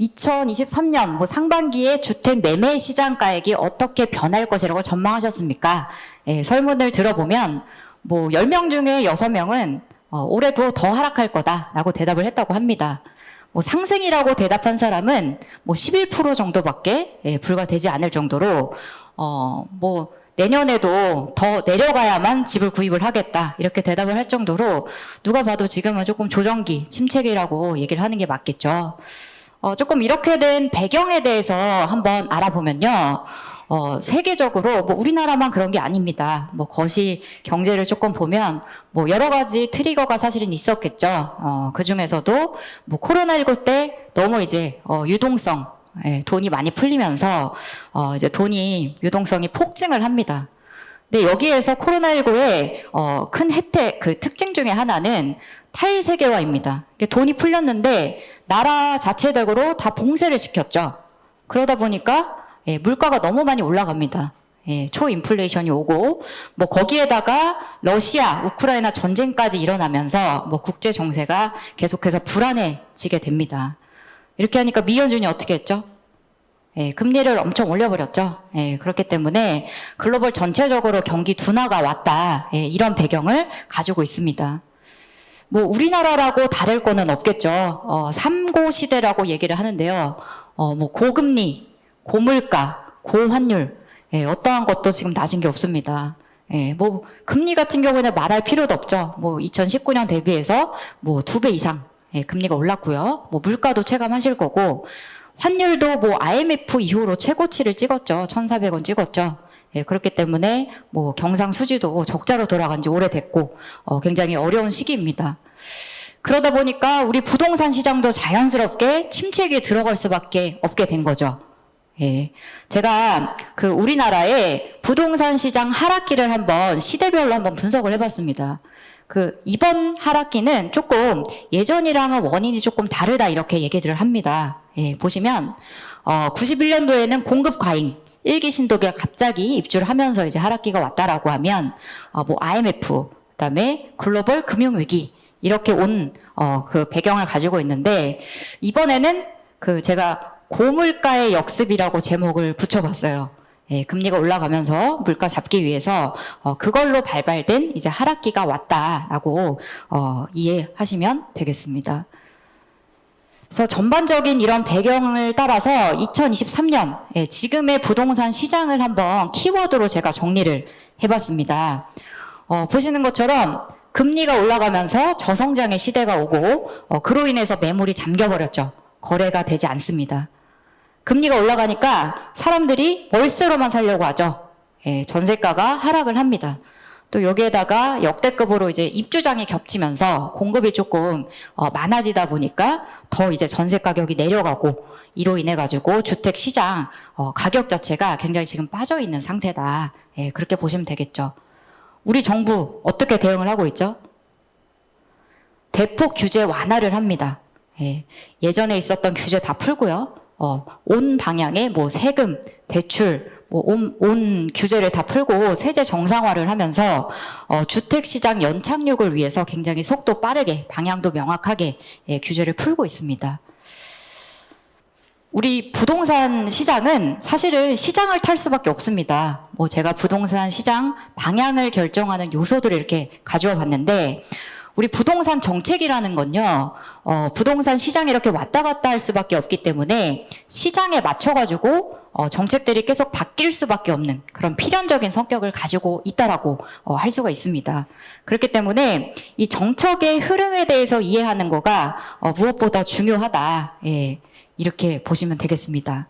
2023년 뭐 상반기에 주택 매매 시장 가액이 어떻게 변할 것이라고 전망하셨습니까? 예, 설문을 들어보면 뭐 10명 중에 6명은 어, 올해도 더 하락할 거다라고 대답을 했다고 합니다. 뭐 상승이라고 대답한 사람은 뭐 11% 정도밖에 예, 불과되지 않을 정도로 어 뭐 내년에도 더 내려가야만 집을 구입을 하겠다 이렇게 대답을 할 정도로 누가 봐도 지금은 조금 조정기 침체기라고 얘기를 하는 게 맞겠죠. 어, 조금 이렇게 된 배경에 대해서 한번 알아보면요. 어, 세계적으로 뭐 우리나라만 그런 게 아닙니다. 뭐 거시 경제를 조금 보면 뭐 여러 가지 트리거가 사실은 있었겠죠. 어, 그 중에서도 뭐 코로나19 때 너무 이제 어, 유동성, 예, 돈이 많이 풀리면서 어, 이제 돈이 유동성이 폭증을 합니다. 근데 여기에서 코로나19의 어, 큰 혜택, 그 특징 중에 하나는 탈세계화입니다. 돈이 풀렸는데 나라 자체적으로 다 봉쇄를 시켰죠. 그러다 보니까 예, 물가가 너무 많이 올라갑니다. 예, 초인플레이션이 오고 뭐 거기에다가 러시아, 우크라이나 전쟁까지 일어나면서 뭐 국제 정세가 계속해서 불안해지게 됩니다. 이렇게 하니까 미연준이 어떻게 했죠? 예, 금리를 엄청 올려버렸죠. 예, 그렇기 때문에 글로벌 전체적으로 경기 둔화가 왔다. 예, 이런 배경을 가지고 있습니다. 뭐 우리나라라고 다를 거는 없겠죠. 어, 삼고 시대라고 얘기를 하는데요. 어, 뭐 고금리, 고물가, 고환율, 예, 어떠한 것도 지금 낮은 게 없습니다. 예, 뭐 금리 같은 경우는 말할 필요도 없죠. 뭐 2019년 대비해서 뭐 두 배 이상 예, 금리가 올랐고요. 뭐 물가도 체감하실 거고 환율도 뭐 IMF 이후로 최고치를 찍었죠. 1,400원 찍었죠. 예, 그렇기 때문에 뭐 경상 수지도 적자로 돌아간 지 오래됐고 어, 굉장히 어려운 시기입니다. 그러다 보니까 우리 부동산 시장도 자연스럽게 침체기에 들어갈 수밖에 없게 된 거죠. 예. 제가 그 우리나라의 부동산 시장 하락기를 한번 시대별로 한번 분석을 해봤습니다. 그 이번 하락기는 조금 예전이랑은 원인이 조금 다르다 이렇게 얘기들을 합니다. 예, 보시면 어 91년도에는 공급 과잉 일기 신도기가 갑자기 입주를 하면서 이제 하락기가 왔다라고 하면 어 뭐 IMF 그다음에 글로벌 금융 위기 이렇게 온 어 그 배경을 가지고 있는데 이번에는 그 제가 고물가의 역습이라고 제목을 붙여봤어요. 예, 금리가 올라가면서 물가 잡기 위해서 어, 그걸로 발발된 이제 하락기가 왔다라고 어, 이해하시면 되겠습니다. 그래서 전반적인 이런 배경을 따라서 2023년 예, 지금의 부동산 시장을 한번 키워드로 제가 정리를 해봤습니다. 어, 보시는 것처럼 금리가 올라가면서 저성장의 시대가 오고 어, 그로 인해서 매물이 잠겨버렸죠. 거래가 되지 않습니다. 금리가 올라가니까 사람들이 월세로만 살려고 하죠. 예, 전세가가 하락을 합니다. 또 여기에다가 역대급으로 이제 입주장이 겹치면서 공급이 조금 어, 많아지다 보니까 더 이제 전세 가격이 내려가고 이로 인해 가지고 주택 시장 어, 가격 자체가 굉장히 지금 빠져 있는 상태다. 예, 그렇게 보시면 되겠죠. 우리 정부 어떻게 대응을 하고 있죠? 대폭 규제 완화를 합니다. 예, 예전에 있었던 규제 다 풀고요. 어, 온 방향의 뭐 세금, 대출, 뭐 온, 온 규제를 다 풀고 세제 정상화를 하면서 어, 주택 시장 연착륙을 위해서 굉장히 속도 빠르게 방향도 명확하게 예, 규제를 풀고 있습니다. 우리 부동산 시장은 사실은 시장을 탈 수밖에 없습니다. 뭐 제가 부동산 시장 방향을 결정하는 요소들을 이렇게 가져와 봤는데 우리 부동산 정책이라는 건요, 어, 부동산 시장이 이렇게 왔다 갔다 할 수밖에 없기 때문에 시장에 맞춰가지고 어, 정책들이 계속 바뀔 수밖에 없는 그런 필연적인 성격을 가지고 있다라고 어, 할 수가 있습니다. 그렇기 때문에 이 정책의 흐름에 대해서 이해하는 거가 어, 무엇보다 중요하다. 예, 이렇게 보시면 되겠습니다.